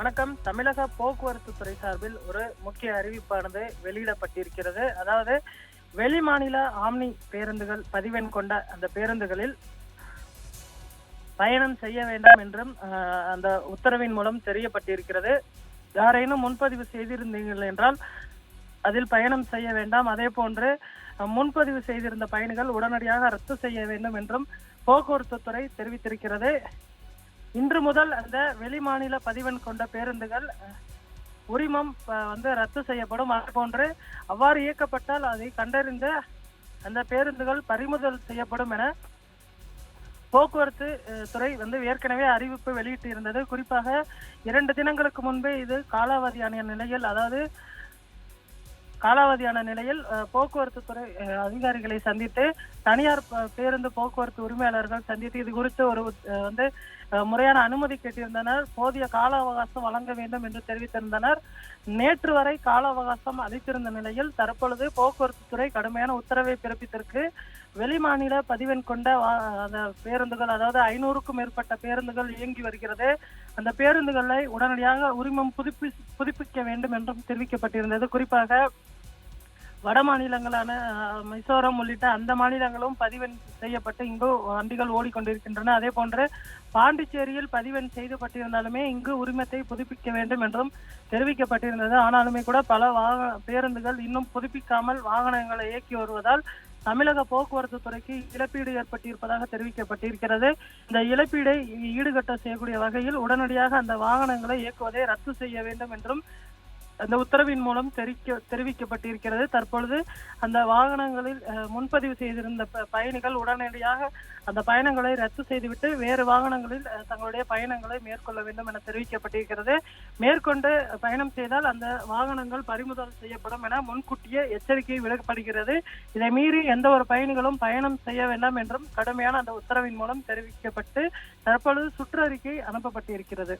வணக்கம். தமிழக போக்குவரத்து துறை சார்பில் ஒரு முக்கிய அறிவிப்பானது வெளியிடப்பட்டிருக்கிறது. அதாவது வெளிமாநில ஆம்னி பேருந்துகள் பதிவெண் கொண்ட அந்த பேருந்துகளில் பயணம் செய்ய வேண்டாம் என்றும் அந்த உத்தரவின் மூலம் தெரியப்பட்டிருக்கிறது. யாரேனும் முன்பதிவு செய்திருந்தீர்கள் என்றால் அதில் பயணம் செய்ய வேண்டாம். அதே போன்று முன்பதிவு செய்திருந்த பயணிகள் உடனடியாக ரத்து செய்ய வேண்டும் என்றும் போக்குவரத்து துறை தெரிவித்திருக்கிறது. இன்று முதல் அந்த வெளிமாநில பதிவெண் கொண்ட பேருந்துகள் உரிமம் வந்து ரத்து செய்யப்படும். அது போன்று அவ்வாறு இயக்கப்பட்டால் அதை கண்டறிந்த அந்த பேருந்துகள் பறிமுதல் செய்யப்படும் என போக்குவரத்து துறை வந்து ஏற்கனவே அறிவிப்பு வெளியிட்டு இருந்தது குறிப்பாக இரண்டு தினங்களுக்கு முன்பே இது காலாவதியான நிலையில் அதாவது காலாவதியான நிலையில் போக்குவரத்து துறை அதிகாரிகளை சந்தித்து தனியார் பேருந்து போக்குவரத்து உரிமையாளர்கள் சந்தித்து இது குறித்து ஒரு வந்து முறையான அனுமதி கேட்டிருந்தனர். போதிய கால அவகாசம் வழங்க வேண்டும் என்று தெரிவித்திருந்தனர். நேற்று வரை கால அவகாசம் அளித்திருந்த நிலையில் தற்பொழுது போக்குவரத்து துறை கடுமையான உத்தரவை பிறப்பித்திருக்கு. வெளிமாநில பதிவெண் கொண்ட வா- அந்த பேருந்துகள் அதாவது ஐநூறுக்கும் மேற்பட்ட பேருந்துகள் இயங்கி வருகிறது. அந்த பேருந்துகளை உடனடியாக உரிமம் புதுப்பி புதுப்பிக்க வேண்டும் என்றும் தெரிவிக்கப்பட்டிருந்தது. குறிப்பாக வட மாநிலங்களான மிசோரம் உள்ளிட்ட அந்த மாநிலங்களும் பதிவெண் செய்யப்பட்டு இங்கு வண்டிகள் ஓடிக்கொண்டிருக்கின்றன. அதே போன்று பாண்டிச்சேரியில் பதிவெண் செய்துப்பட்டிருந்தாலுமே இங்கு உரிமத்தை புதுப்பிக்க வேண்டும் என்றும் தெரிவிக்கப்பட்டிருந்தது. ஆனாலுமே கூட பல வாக பேருந்துகள் இன்னும் புதுப்பிக்காமல் வாகனங்களை இயக்கி வருவதால் தமிழக போக்குவரத்து துறைக்கு இழப்பீடு ஏற்பட்டிருப்பதாக தெரிவிக்கப்பட்டிருக்கிறது. இந்த இழப்பீடை ஈடுகட்ட செய்யக்கூடிய வகையில் உடனடியாக அந்த வாகனங்களை இயக்குவதை ரத்து செய்ய வேண்டும் என்றும் அந்த உத்தரவின் மூலம் தெரிவிக்க தெரிவிக்கப்பட்டிருக்கிறது. தற்பொழுது அந்த வாகனங்களில் முன்பதிவு செய்திருந்த ப- பயணிகள் உடனடியாக அந்த பயணங்களை ரத்து செய்துவிட்டு வேறு வாகனங்களில் தங்களுடைய பயணங்களை மேற்கொள்ள வேண்டும் என தெரிவிக்கப்பட்டிருக்கிறது. மேற்கொண்டு பயணம் செய்தால் அந்த வாகனங்கள் பறிமுதல் செய்யப்படும் என முன்கூட்டியே எச்சரிக்கை விடப்படுகிறது இதை மீறி எந்த ஒரு பயணிகளும் பயணம் செய்ய வேண்டாம் என்றும் கடுமையான அந்த உத்தரவின் மூலம் தெரிவிக்கப்பட்டு தற்பொழுது சுற்றறிக்கை அனுப்பப்பட்டிருக்கிறது.